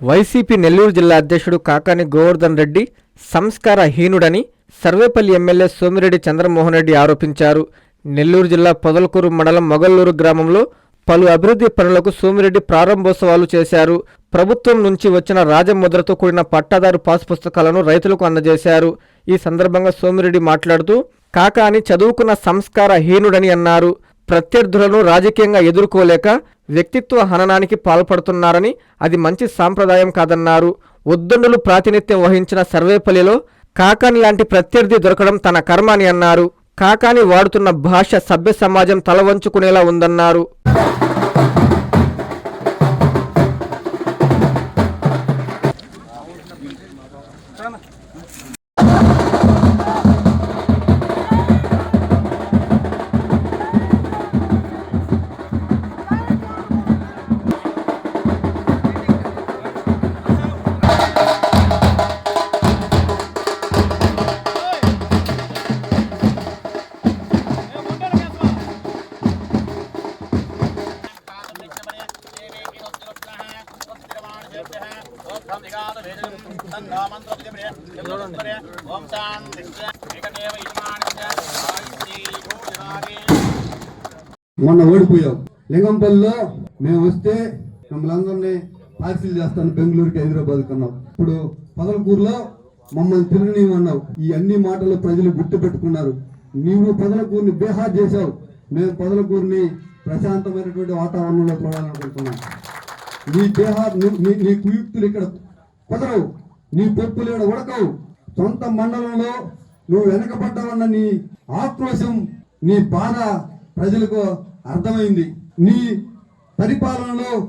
YCP Nellore జిల్లా అధ్యక్షుడు కాకాని గోవర్ధన్ రెడ్డి సంస్కార హీనుడని సర్వేపల్లి ఎమ్మెల్యే సోమిరెడ్డి చంద్రమోహన్ రెడ్డి ఆరోపించారు. నెల్లూరు జిల్లా పొదలకూరు మండలం మొగల్లూరు గ్రామంలో పలు అభివృద్ధి పనులకు సోమిరెడ్డి ప్రారంభోత్సవాలు చేశారు. ప్రభుత్వం నుంచి వచ్చిన రాజముద్రతో కూడిన పట్టాదారు పాస్ పుస్తకాలను రైతులకు అందజేశారు. ఈ సందర్భంగా సోమిరెడ్డి మాట్లాడుతూ కాకాని చదువుకున్న సంస్కార హీనుడని అన్నారు. ప్రత్యర్థులను రాజకీయంగా ఎదుర్కోలేక వ్యక్తిత్వ హననానికి పాల్పడుతున్నారని అది మంచి సాంప్రదాయం కాదన్నారు. ఉద్దండులు ప్రాతినిధ్యం వహించిన సర్వేపల్లిలో కాకాని లాంటి ప్రత్యర్థి దొరకడం తన కర్మ అని అన్నారు. కాకాని వాడుతున్న భాష సభ్య సమాజం తలవంచుకునేలా ఉందన్నారు. మొన్న ఓడిపోయావు లింగంపల్లిలో మేము వస్తే మిమ్మల్ని అందరినీ పార్సిల్ చేస్తాను బెంగళూరుకి హైదరాబాద్ కన్నావు ఇప్పుడు పదలకూరులో మమ్మల్ని తిరగనివన్నావు ఈ అన్ని మాటలు ప్రజలు గుర్తు పెట్టుకున్నారు నీవు పదలకూరిని బేహార్ చేశావు. మేము పదలకూరుని ప్రశాంతమైనటువంటి వాతావరణంలో చూడాలనుకుంటున్నాం. నీ బేహార్ నీ- కుయుక్తులు ఇక్కడ కుదరవు. నీ పొప్పులు ఇక్కడ ఉడకవు. సొంత మండలంలో నువ్వు వెనకబడ్డావన్న నీ ఆక్రోశం నీ బాధ ప్రజలకు అర్థమైంది. నీ పరిపాలనలో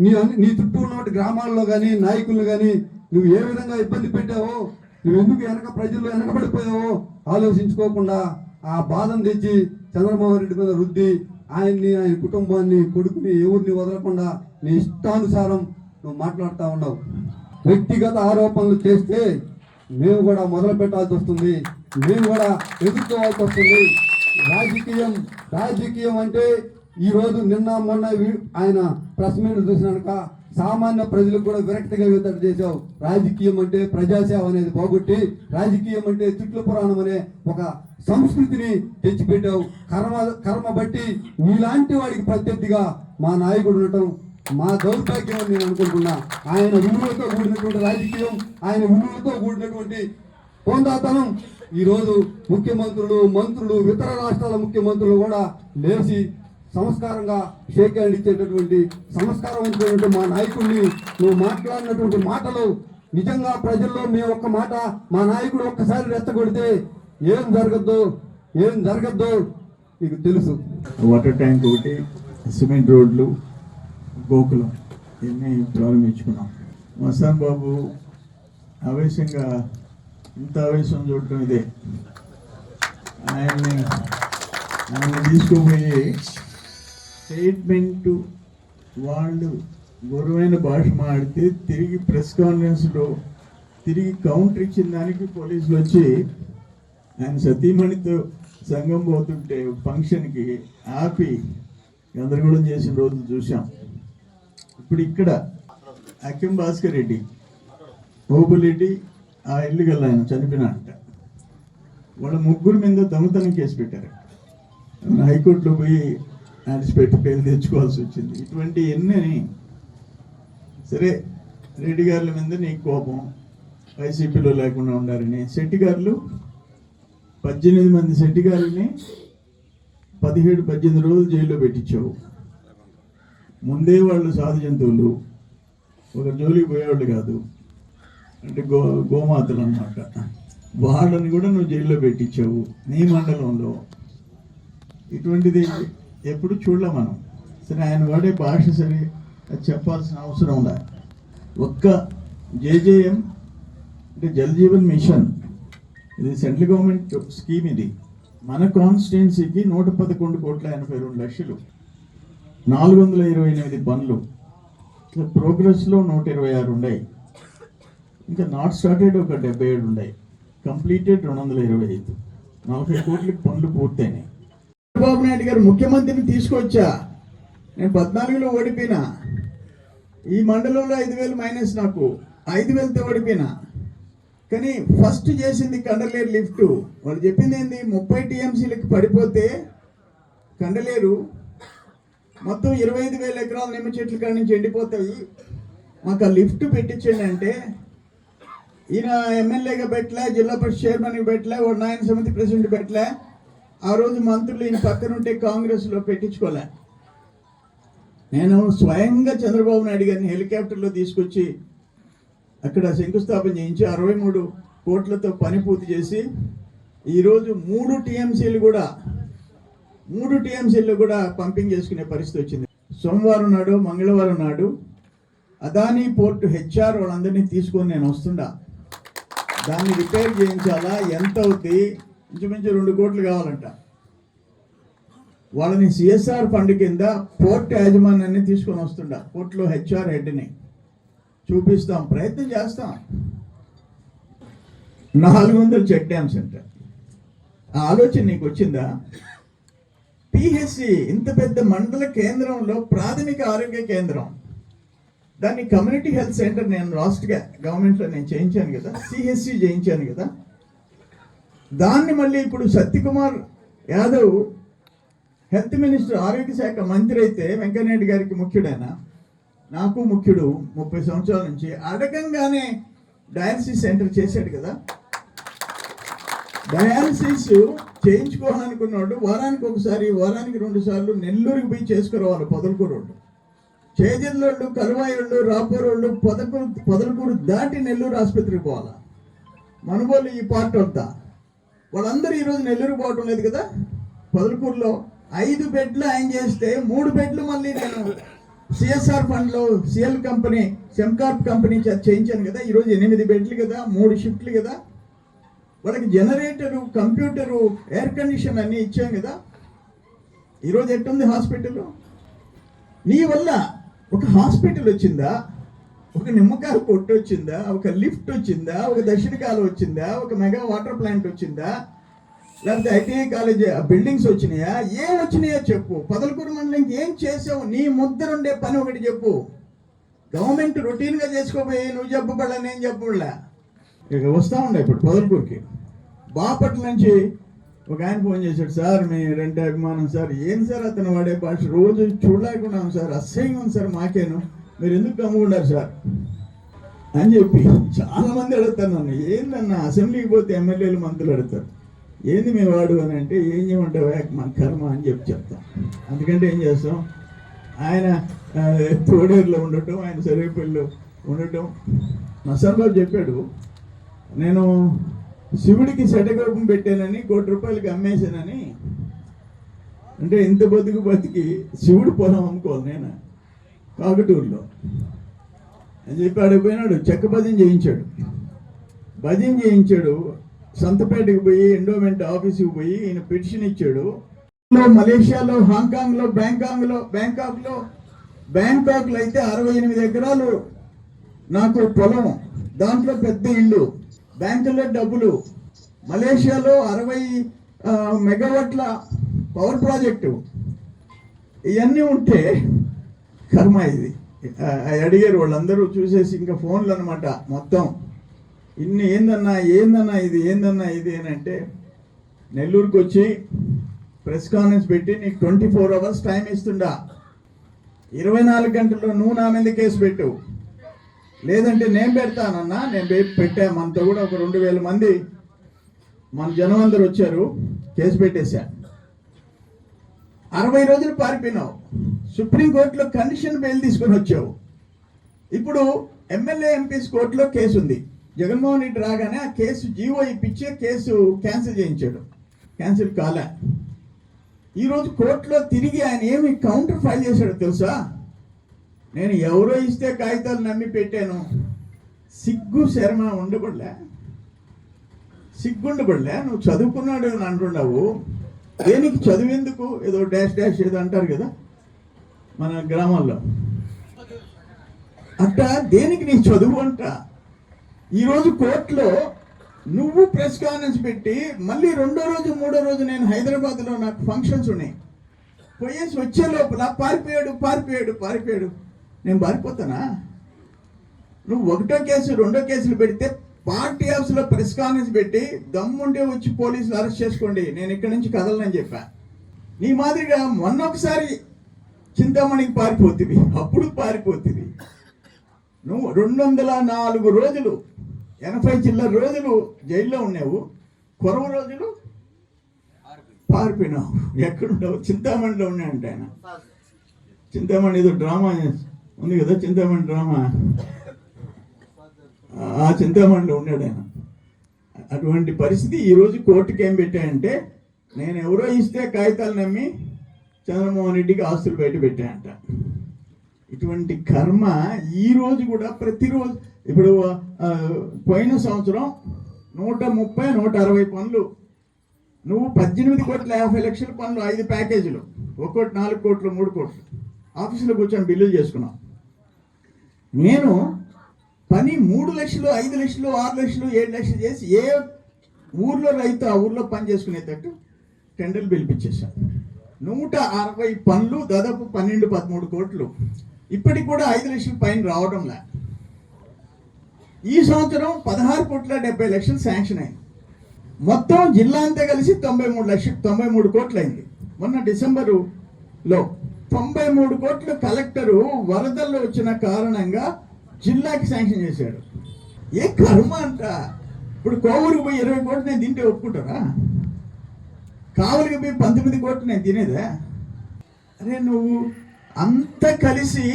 నీ అన్ని- నీ చుట్టూ ఉన్నటువంటి గ్రామాల్లో కానీ నాయకులను కానీ నువ్వు ఏ విధంగా ఇబ్బంది పెట్టావో నువ్వు ఎందుకు వెనక ప్రజల్లో వెనకబడిపోయావో ఆలోచించుకోకుండా ఆ బాధను తెచ్చి చంద్రబాబు రెడ్డి మీద రుద్ది ఆయన్ని ఆయన కుటుంబాన్ని కొడుకుని ఎవరిని వదలకుండా నీ ఇష్టానుసారం నువ్వు మాట్లాడుతూ ఉన్నావు. వ్యక్తిగత ఆరోపణలు చేస్తే మేము కూడా మొదలు పెట్టాల్సి వస్తుంది. మేము కూడా ఎదుర్కోవాల్సి వస్తుంది. రాజకీయం రాజకీయం అంటే ఈరోజు నిన్న మొన్న ఆయన ప్రెస్ మీట్ చూసినాక సామాన్య ప్రజలకు కూడా విరక్తిగా విధంగా చేశావు. రాజకీయం అంటే ప్రజాసేవ అనేది పోగొట్టి రాజకీయం అంటే చుట్ల పురాణం అనే ఒక సంస్కృతిని తెచ్చిపెట్టావు. కర్మ కర్మ బట్టి నీలాంటి వాడికి ప్రత్యర్థిగా మా నాయకుడు ఉండటం మా దౌర్భాగ్యం అని నేను అనుకుంటున్నా. ఆయన విలువలతో కూడినటువంటి రాజకీయం ఆయన విలువలతో కూడినటువంటి హోందాతనం ఈరోజు ముఖ్యమంత్రులు మంత్రులు ఇతర రాష్ట్రాల ముఖ్యమంత్రులు కూడా లేచి సంస్కారంగా షేక్ హ్యాండ్ ఇచ్చేటటువంటి సంస్కారవంతమైనటువంటి మా నాయకుడిని నువ్వు మాట్లాడినటువంటి మాటలు నిజంగా ప్రజల్లో మేము ఒక్క మాట మా నాయకుడు ఒక్కసారి రెచ్చగొడితే ఏం జరగద్దు? ఏం జరగద్దు? నీకు తెలుసు. వాటర్ ట్యాంక్ ఒకటి సిమెంట్ రోడ్లు గోకులం ఇవన్నీ ప్రారంభించుకున్నాం. మస్తాన్ బాబు ఆవేశంగా ఇంత ఆవేశం చూడటం ఇదే. ఆయన్ని ఆయన తీసుకుపోయి స్టేట్మెంట్ వాళ్ళు గురువైన భాష మాడితే తిరిగి ప్రెస్ కాన్ఫరెన్స్లో తిరిగి కౌంటర్ ఇచ్చిన దానికి పోలీసులు వచ్చి ఆయన సతీమణితో సంఘం పోతుంటే ఫంక్షన్కి ఆపి గందరగోళం చేసిన రోజు చూసాం ఇప్పుడు ఇక్కడ అఖిం భాస్కర్ రెడ్డి ఓబులెడ్డి ఆ ఇల్లు ఆయన చనిపోయినంట వాళ్ళ ముగ్గురు మీద దొంగతనం కేసు పెట్టారు. హైకోర్టులో పోయి పెట్టి పేరు తెచ్చుకోవాల్సి వచ్చింది. ఇటువంటి ఎన్ని సరే రెడ్డి గారుల మీద నీకు కోపం వైసీపీలో లేకుండా ఉండాలని. శెట్టి గారులు పద్దెనిమిది మంది శెట్టి గారిని పదిహేడు పద్దెనిమిది రోజులు జైల్లో పెట్టించావు. ముందే వాళ్ళు సాధు జంతువులు ఒక జోలికి పోయేవాళ్ళు కాదు. అంటే గో గోమాతలు అన్నమాట. వాళ్ళని కూడా నువ్వు జైల్లో పెట్టించావు నీ మండలంలో. ఇటువంటిది ఎప్పుడు చూడలే మనం. సరే ఆయన వాడే భాష సరే అది చెప్పాల్సిన అవసరం ఉందా? ఒక్క జేజేఎం అంటే జల్ జీవన్ మిషన్. ఇది సెంట్రల్ గవర్నమెంట్ స్కీమ్ ఇది. మన కాన్స్టిట్యున్సీకి నూట పదకొండు కోట్ల ఎనభై రెండు లక్షలు. నాలుగు వందల ఇరవై ఎనిమిది పనులు ప్రోగ్రెస్లో నూట ఇరవై ఆరు ఉన్నాయి. ఇంకా నాట్ స్టార్టెడ్ ఒక డెబ్బై ఏడు ఉన్నాయి కంప్లీటెడ్ రెండు వందల ఇరవై ఐదు. నలభై కోట్లకి పనులు పూర్తయినాయి. చంద్రబాబు నాయుడు గారు ముఖ్యమంత్రిని తీసుకొచ్చా? నేను పద్నాలుగులో ఓడిపోయినా. ఈ మండలంలో ఐదు వేలు మైనస్ నాకు. ఐదు వేలతో ఓడిపోయినా. కానీ ఫస్ట్ చేసింది కండలేరు లిఫ్ట్. వాళ్ళు చెప్పింది ఏంది? ముప్పై టీఎంసీలకు పడిపోతే కండలేరు. మొత్తం ఇరవై ఐదు వేల ఎకరాల నిమ్మ చెట్ల కాడ నుంచి ఎండిపోతాయి. మాకు ఆ లిఫ్ట్ పెట్టించండి అంటే ఈయన ఎమ్మెల్యేగా పెట్టలే జిల్లా పరిషత్ చైర్మన్గా పెట్టలే వాడు నాయన సమితి ప్రెసిడెంట్ పెట్టలే. ఆ రోజు మంత్రులు ఈయన పక్కన ఉంటే కాంగ్రెస్లో పెట్టించుకోలే. నేను స్వయంగా చంద్రబాబు నాయుడు గారిని హెలికాప్టర్లో తీసుకొచ్చి అక్కడ శంకుస్థాపన చేయించి అరవై మూడు కోట్లతో పని పూర్తి చేసి ఈరోజు మూడు టీఎంసీలు కూడా మూడు టీఎంసీలు కూడా పంపింగ్ చేసుకునే పరిస్థితి వచ్చింది. సోమవారం నాడు మంగళవారం నాడు అదానీ పోర్టు హెచ్ఆర్ వాళ్ళందరినీ తీసుకొని నేను వస్తుండా. దాన్ని రిపేర్ చేయించాలా? ఎంత అవుద్ది? ఇంచుమించు రెండు కోట్లు కావాలంట. వాళ్ళని సిఎస్ఆర్ ఫండ్ కింద పోర్ట్ యాజమాన్యాన్ని తీసుకొని వస్తుండ. పోర్ట్లో హెచ్ఆర్ హెడ్ని చూపిస్తాం. ప్రయత్నం చేస్తాం. నాలుగు వందలు చెక్ డ్యామ్స్ అంట ఆ ఆలోచన నీకు వచ్చిందా? పిహెచ్సి ఇంత పెద్ద మండల కేంద్రంలో ప్రాథమిక ఆరోగ్య కేంద్రం. దాన్ని కమ్యూనిటీ హెల్త్ సెంటర్ నేను లాస్ట్గా గవర్నమెంట్లో నేను చేయించాను కదా సిహెచ్సి చేయించాను కదా. దాన్ని మళ్ళీ ఇప్పుడు సత్యకుమార్ యాదవ్ హెల్త్ మినిస్టర్ ఆరోగ్య శాఖ మంత్రి అయితే వెంకయ్యనాయుడు గారికి ముఖ్యుడైన నాకు ముఖ్యుడు ముప్పై సంవత్సరాల నుంచి అడగంగానే డయాలసిస్ సెంటర్ చేశాడు కదా. డయాలసిస్ చేయించుకోవాలనుకున్నాడు వారానికి ఒకసారి వారానికి రెండు సార్లు నెల్లూరుకి పోయి చేసుకురావాలి పొదలకూరోళ్ళు చేజల్లోళ్ళు కలువాయోళ్ళు రాపూరోళ్ళు పొదకూరు పొదలకూరు దాటి నెల్లూరు ఆసుపత్రికి పోవాలా? మనబోళ్ళు ఈ పార్ట్ అంతా. వాళ్ళందరూ ఈరోజు నెల్లూరు పోవటం లేదు కదా? పొదలకూరులో ఐదు బెడ్లు ఆయన చేస్తే మూడు బెడ్లు మళ్ళీ నేను సిఎస్ఆర్ ఫండ్లో సిఎల్ కంపెనీ సెమ్కార్ప్ కంపెనీ చేయించాను కదా? ఈరోజు ఎనిమిది బెడ్లు కదా మూడు షిఫ్ట్లు కదా? వాళ్ళకి జనరేటరు కంప్యూటరు ఎయిర్ కండిషన్ అన్నీ ఇచ్చాం కదా? ఈరోజు ఎట్టుంది హాస్పిటల్? నీ వల్ల ఒక హాస్పిటల్ వచ్చిందా? ఒక నిమ్మకాయ కొట్టు వచ్చిందా? ఒక లిఫ్ట్ వచ్చిందా? ఒక దక్షిణకాలం వచ్చిందా? ఒక మెగా వాటర్ ప్లాంట్ వచ్చిందా? లేకపోతే ఐటీఐ కాలేజ్ బిల్డింగ్స్ వచ్చినాయా? ఏం వచ్చినాయో చెప్పు. పదలకూరు మండలంకి ఏం చేసావు? నీ ముద్దరుండే పని ఒకటి చెప్పు. గవర్నమెంట్ రొటీన్గా చేసుకోబోయి నువ్వు చెప్పబడలే నేను చెప్పబడలే. ఇక వస్తా ఉండే ఇప్పుడు పదలకూరుకి. బాపట్ల నుంచి ఒక ఆయన ఫోన్ చేశాడు సార్ మీ రెంటే అభిమానం సార్. ఏం సార్ అతను వాడే భాష రోజు చూడలేకున్నాం సార్. అసహ్యం ఉంది సార్ మాకేను. మీరు ఎందుకు కమ్ముకున్నారు సార్? అని చెప్పి చాలా మంది అడుగుతారు నన్ను. ఏందన్న అసెంబ్లీకి పోతే ఎమ్మెల్యేలు మంత్రులు అడుగుతారు. ఏంది మీ వాడు? అని అంటే ఏం చేయమంటావు మా కర్మ అని చెప్పి చెప్తాం. అందుకంటే ఏం చేస్తాం? ఆయన తోడేరులో ఉండటం ఆయన సర్వేపల్లిలో ఉండటం. మసాబాబు చెప్పాడు నేను శివుడికి శటకోపం పెట్టానని కోటి రూపాయలకి అమ్మేశానని. అంటే ఇంత బతుకు బతికి శివుడు పొలం అమ్ముకోవాలి నేను? కాకటూరులో. అని చెప్పి అడిగిపోయినాడు చెక్క భజన చేయించాడు. భజన చేయించాడు. సంతపేటకి పోయి ఎండోమెంట్ ఆఫీస్కి పోయి ఈయన పిటిషన్ ఇచ్చాడు. మలేషియాలో హాంకాంగ్లో బ్యాంకాంగ్లో బ్యాంకాక్లో బ్యాంకాక్లో అయితే అరవై ఎనిమిది ఎకరాలు నాకు పొలం దాంట్లో పెద్ద ఇల్లు. బ్యాంకులో డబ్బులు. మలేషియాలో అరవై ఆ, మెగావాట్ల పవర్ ప్రాజెక్టు. ఇవన్నీ ఉంటే కర్మ ఇది. అడిగారు వాళ్ళందరూ చూసేసి ఇంకా ఫోన్లు అనమాట మొత్తం. ఇన్ని ఏందన్నా ఏందన్నా ఇది ఏందన్నా ఇది అని అంటే నెల్లూరుకి వచ్చి ప్రెస్ కాన్ఫరెన్స్ పెట్టి నీకు ట్వంటీ ఫోర్ అవర్స్ టైం ఇస్తుండా. ఇరవై నాలుగు గంటల్లో నువ్వు నా మీద కేసు పెట్టు. లేదంటే నేను పెడతానన్నా నేను పెట్టా. మనతో కూడా ఒక రెండు వేల మంది మన జనం అందరు వచ్చారు కేసు పెట్టేశా. అరవై రోజులు పారిపోయినావు. సుప్రీంకోర్టులో కండిషన్ బెయిల్ తీసుకొని వచ్చావు. ఇప్పుడు ఎమ్మెల్యే ఎంపీస్ కోర్టులో కేసు ఉంది జగన్మోహన్ రెడ్డి రాగానే ఆ కేసు జీవో ఇప్పించే కేసు క్యాన్సిల్ చేయించాడు. క్యాన్సిల్ కాలే. ఈరోజు కోర్టులో తిరిగి ఆయన ఏమి కౌంటర్ ఫైల్ చేశాడో తెలుసా? నేను ఎవరో ఇస్తే కాగితాలు నమ్మి పెట్టాను. సిగ్గు శర్మ ఉండబడలే. సిగ్గుండబడలే. నువ్వు చదువుకున్నాడు అని అంటున్నావు. దేనికి చదివేందుకు? ఏదో డాష్ డాష్ ఏదో అంటారు కదా మన గ్రామాల్లో. అట్ట దేనికి నీ చదువు అంట? ఈరోజు కోర్టులో నువ్వు ప్రెస్ కాన్ఫరెన్స్ పెట్టి మళ్ళీ రెండో రోజు మూడో రోజు నేను హైదరాబాద్లో నాకు ఫంక్షన్స్ ఉన్నాయి. పోయేసి వచ్చే లోపల పారిపోయాడు పారిపోయాడు పారిపోయాడు. నేను పారిపోతానా? నువ్వు ఒకటో కేసు రెండో కేసులు పెడితే పార్టీ ఆఫీస్లో ప్రెస్ కాన్ఫరెన్స్ పెట్టి దమ్ముంటే వచ్చి పోలీసులు అరెస్ట్ చేసుకోండి. నేను ఇక్కడి నుంచి కదలనని చెప్పా. నీ మాదిరిగా మొన్న ఒకసారి చింతామణికి పారిపోతుంది అప్పుడు పారిపోతుంది నువ్వు రెండు వందల నాలుగు రోజులు ఎనభై చిల్లర రోజులు జైల్లో ఉన్నావు. కొరవ రోజులు పారిపోయినావు. ఎక్కడున్నావు? చింతామణిలో ఉన్నాయంట ఆయన. చింతామణి ఏదో డ్రామా ఉంది కదా చింతామణి రామా? ఆ చింతామణిలో ఉన్నాడు ఆయన. అటువంటి పరిస్థితి ఈరోజు కోర్టుకి ఏం పెట్టాయంటే నేను ఎవరో ఇస్తే కాగితాలు నమ్మి చంద్రమోహన్ రెడ్డికి ఆస్తులు బయట పెట్టాయంట. ఇటువంటి కర్మ ఈరోజు కూడా ప్రతిరోజు ఇప్పుడు పోయిన సంవత్సరం నూట ముప్పై నూట అరవై పనులు. నువ్వు పద్దెనిమిది కోట్ల యాభై లక్షల పనులు ఐదు ప్యాకేజీలు. ఒక్కోటి నాలుగు కోట్లు మూడు కోట్లు. ఆఫీసులో కూర్చొని బిల్లులు చేసుకున్నాం నేను పని మూడు లక్షలు ఐదు లక్షలు ఆరు లక్షలు ఏడు లక్షలు చేసి ఏ ఊర్లో రైతు ఆ ఊర్లో పని చేసుకునేటట్టు టెండర్లు పిలిపించేశాను. నూట అరవై పనులు దాదాపు పన్నెండు పదమూడు కోట్లు. ఇప్పటికి కూడా ఐదు లక్షల పైన రావడంలా ఈ సంవత్సరం పదహారు కోట్ల డెబ్బై లక్షలు శాంక్షన్ అయింది. మొత్తం జిల్లా అంతా కలిసి తొంభై మూడు లక్షలు తొంభై మూడు కోట్లు అయింది మొన్న డిసెంబరులో తొంభై మూడు కోట్లు కలెక్టరు వరదల్లో వచ్చిన కారణంగా జిల్లాకి శాంక్షన్ చేశాడు. ఏ కర్మ అంట? ఇప్పుడు కోవూరుకు పోయి ఇరవై కోట్లు నేను తింటే ఒప్పుకుంటారా? కావులకి పోయి పంతొమ్మిది కోట్లు నేను తినేదా? అరే నువ్వు అంత కలిసి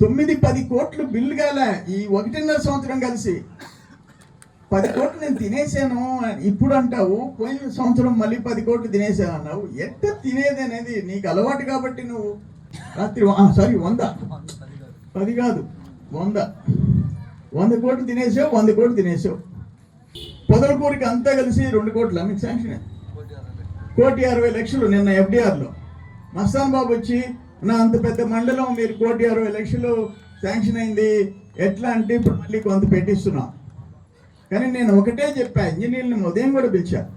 తొమ్మిది పది కోట్లు బిల్లు కాల. ఈ ఒకటిన్నర సంవత్సరం కలిసి పది కోట్లు నేను తినేసాను అని ఇప్పుడు అంటావు పోయిన సంవత్సరం మళ్ళీ పది కోట్లు తినేసాను అన్నావు. ఎంత తినేది అనేది నీకు అలవాటు కాబట్టి నువ్వు రాత్రి సారీ వంద. పది కాదు వంద. వంద కోట్లు తినేసావు వంద కోట్లు తినేసావు. పొదలకూరికి అంతా కలిసి రెండు కోట్ల మీకు శాంక్షన్ కోటి అరవై లక్షలు నిన్న ఎఫ్డిఆర్లో. మస్తాన్ బాబు వచ్చి నా అంత పెద్ద మండలం మీరు కోటి అరవై లక్షలు శాంక్షన్ అయింది. ఎట్లా అంటే ఇప్పుడు మళ్ళీ కొంత పెట్టిస్తున్నాం. కానీ నేను ఒకటే చెప్పా ఇంజనీర్ని ఉదయం కూడా పిలిచా.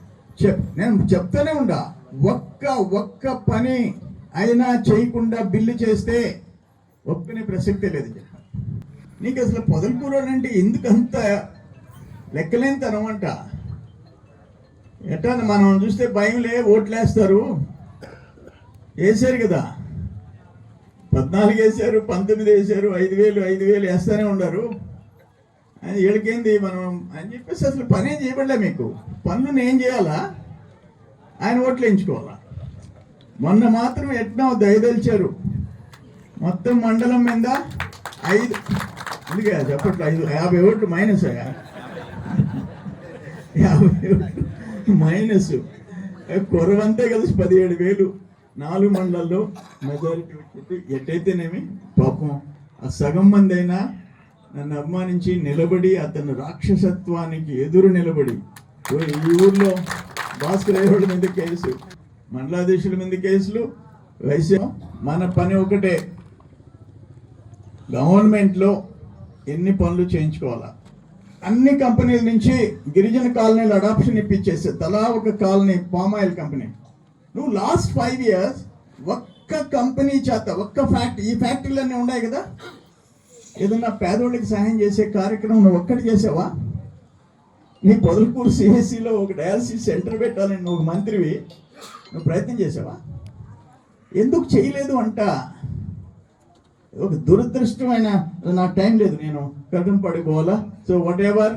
చెప్ నేను చెప్తూనే ఉండా ఒక్క ఒక్క పని అయినా చేయకుండా బిల్లు చేస్తే ఒప్పుకునే ప్రసక్తే లేదు చెప్పా. నీకు అసలు పొదలకూర అంటే ఎందుకంత అంత లెక్కలేని తనం అంట? ఎట్లా మనం చూస్తే భయంలే ఓట్లేస్తారు. వేసారు కదా. పద్నాలుగు వేసారు పంతొమ్మిది వేసారు ఐదు వేలు ఐదు వేలు వేస్తూనే ఉన్నారు. అది వీళ్ళకేంది మనం అని చెప్పేసి అసలు పని ఏం చేయబడలే మీకు. పనులు నేను చేయాలా? ఆయన ఓట్లు వేయించుకోవాలా? మొన్న మాత్రం ఎట్నో దయదలిచారు. మొత్తం మండలం మీద ఐదు అందుకే చెప్పట్లు? ఐదు యాభై ఓట్లు మైనస్ అయ్యా? యాభై ఓట్లు మైనస్ కొరవంతా కలిసి పదిహేడు వేలు. నాలుగు మండలాల్లో మెజారిటీ వచ్చింది. ఎట్టయితేనేమి? పాపం. ఆ సగం మంది అయినా నన్ను అభిమానించి నిలబడి అతను రాక్షసత్వానికి ఎదురు నిలబడి. ఈ ఊర్లో భాస్కర్ అయ్యోడి మీద కేసు మండలాధీశుల మీద కేసులు వైశ్య మన పని ఒకటే. గవర్నమెంట్లో ఎన్ని పనులు చేయించుకోవాలా? అన్ని కంపెనీల నుంచి గిరిజన కాలనీలు అడాప్షన్ ఇప్పించేస్తే తలా ఒక కాలనీ పామ్ ఆయిల్ కంపెనీ. నువ్వు లాస్ట్ ఫైవ్ ఇయర్స్ ఒక్క కంపెనీ చేత ఒక్క ఫ్యాక్టరీ ఈ ఫ్యాక్టరీలన్నీ ఉన్నాయి కదా? ఏదన్నా పేదోళ్ళకి సహాయం చేసే కార్యక్రమం నువ్వు ఒక్కటి చేసావా? నీ పొదలకూరు సిఎస్సిలో ఒక డయాలసిస్ సెంటర్ పెట్టాలని నువ్వు ఒక మంత్రివి. నువ్వు ప్రయత్నం చేసావా? ఎందుకు చేయలేదు అంట? ఒక దురదృష్టమైన నాకు టైం లేదు నేను. కటం పడిపోవాలా సో వాట్ ఎవర్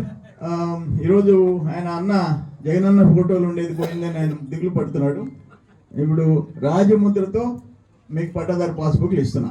um, ఈరోజు ఆయన అన్న జగనన్న ఫోటోలు ఉండేది పోయిందని ఆయన దిగులు పడుతున్నాడు. ఇప్పుడు రాజముద్రతో మీకు పట్టాదారు పాస్బుక్లు ఇస్తున్నా.